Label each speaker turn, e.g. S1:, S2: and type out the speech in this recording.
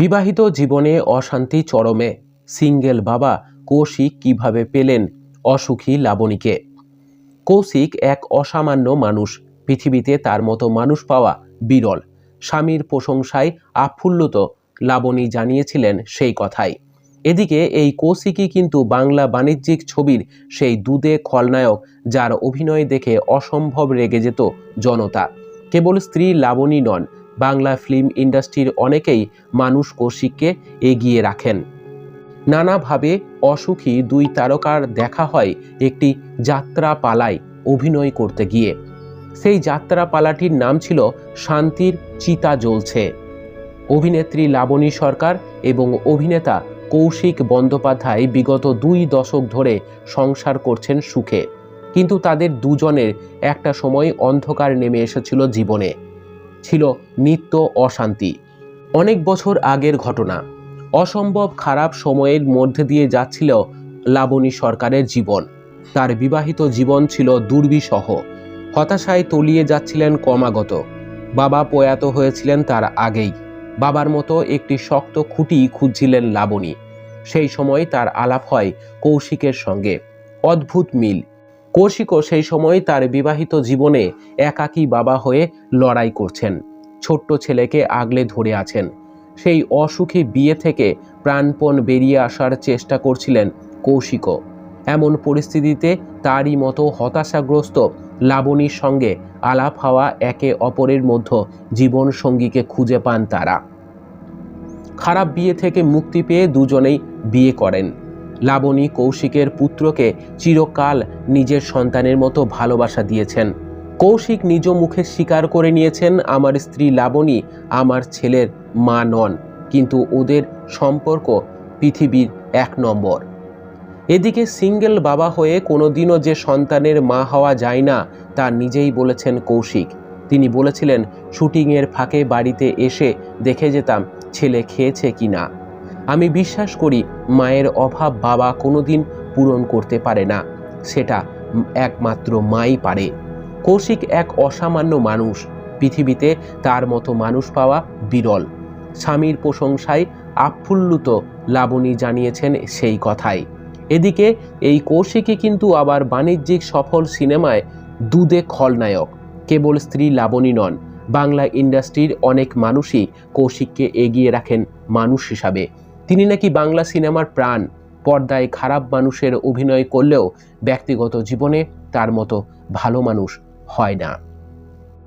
S1: বিবাহিত জীবনে অশান্তি চরমে। সিঙ্গেল বাবা কৌশিক কীভাবে পেলেন অসুখী লাবণীকে? কৌশিক এক অসামান্য মানুষ। পৃথিবীতে তার মতো মানুষ পাওয়া বিরল। স্বামীর প্রশংসায় আফুল্লুত লাবণী জানিয়েছিলেন সেই কথাই। এদিকে এই কৌশিকই কিন্তু বাংলা বাণিজ্যিক ছবির সেই দুদে খলনায়ক, যার অভিনয় দেখে অসম্ভব রেগে যেত জনতা। কেবল স্ত্রী লাবণী নন বাংলা ফিল্ম ইন্ডাস্ট্রির অনেকেই মানুষ কৌশিককে এগিয়ে রাখেন। নানাভাবে অসুখী দুই তারকার দেখা হয় একটি যাত্রা পালায় অভিনয় করতে গিয়ে। সেই যাত্রা পালাটির নাম ছিল শান্তির চিতা জ্বলছে। অভিনেত্রী লাবণী সরকার এবং অভিনেতা কৌশিক বন্দ্যোপাধ্যায় বিগত দুই দশক ধরে সংসার করছেন সুখে। কিন্তু তাদের দুজনের একটা সময় অন্ধকার নেমে এসেছিল জীবনে। ছিল নিত্য অশান্তি। অনেক বছর আগের ঘটনা। অসম্ভব খারাপ সময়ের মধ্যে দিয়ে যাচ্ছিল লাবণী সরকারের জীবন। তার বিবাহিত জীবন ছিল দুর্বিসহ হতাশায় তলিয়ে যাচ্ছিলেন ক্রমাগত। বাবা প্রয়াত হয়েছিলেন তার আগেই। বাবার মতো একটি শক্ত খুঁটি খুঁজছিলেন লাবণী। সেই সময় তার আলাপ হয় কৌশিকের সঙ্গে। অদ্ভুত মিল। কৌশিকও সেই সময় তার বিবাহিত জীবনে একাকী বাবা হয়ে লড়াই করছেন। ছোট্ট ছেলেকে আগলে ধরে আছেন। সেই অসুখী বিয়ে থেকে প্রাণপণ বেরিয়ে আসার চেষ্টা করছিলেন কৌশিকও এমন পরিস্থিতিতে তারই মতো হতাশাগ্রস্ত লাবণীর সঙ্গে আলাপ হওয়া একে অপরের মধ্যে জীবন সঙ্গীকে খুঁজে পান তারা। খারাপ বিয়ে থেকে মুক্তি পেয়ে দুজনেই বিয়ে করেন। লাবণী কৌশিকের পুত্রকে চিরকাল নিজের সন্তানের মতো ভালোবাসা দিয়েছেন। কৌশিক নিজ মুখে স্বীকার করে নিয়েছেন, আমার স্ত্রী লাবণী আমার ছেলের মা নন, কিন্তু ওদের সম্পর্ক পৃথিবীর এক নম্বর। এদিকে সিঙ্গেল বাবা হয়ে কোনোদিনও যে সন্তানের মা হওয়া যায় না, তা নিজেই বলেছেন কৌশিক। তিনি বলেছিলেন, শুটিংয়ের ফাঁকে বাড়িতে এসে দেখে যেতাম ছেলে খেয়েছে কি না আমি বিশ্বাস করি মায়ের অভাব বাবা কোনোদিন পূরণ করতে পারে না। সেটা একমাত্র মাই পারে। কৌশিক এক অসামান্য মানুষ। পৃথিবীতে তার মতো মানুষ পাওয়া বিরল। স্বামীর প্রশংসায় আফুল্লুত লাবণী জানিয়েছেন সেই কথাই। এদিকে এই কৌশিকই কিন্তু আবার বাণিজ্যিক সফল সিনেমায় দুদে খলনায়ক। কেবল স্ত্রী লাবণী নন, বাংলা ইন্ডাস্ট্রির অনেক মানুষই কৌশিককে এগিয়ে রাখেন মানুষ হিসাবে। তিনি নাকি বাংলা সিনেমার প্রাণ, পর্দায় খারাপ মানুষের অভিনয় করলেও ব্যক্তিগত জীবনে তার মতো ভালো মানুষ হয় না।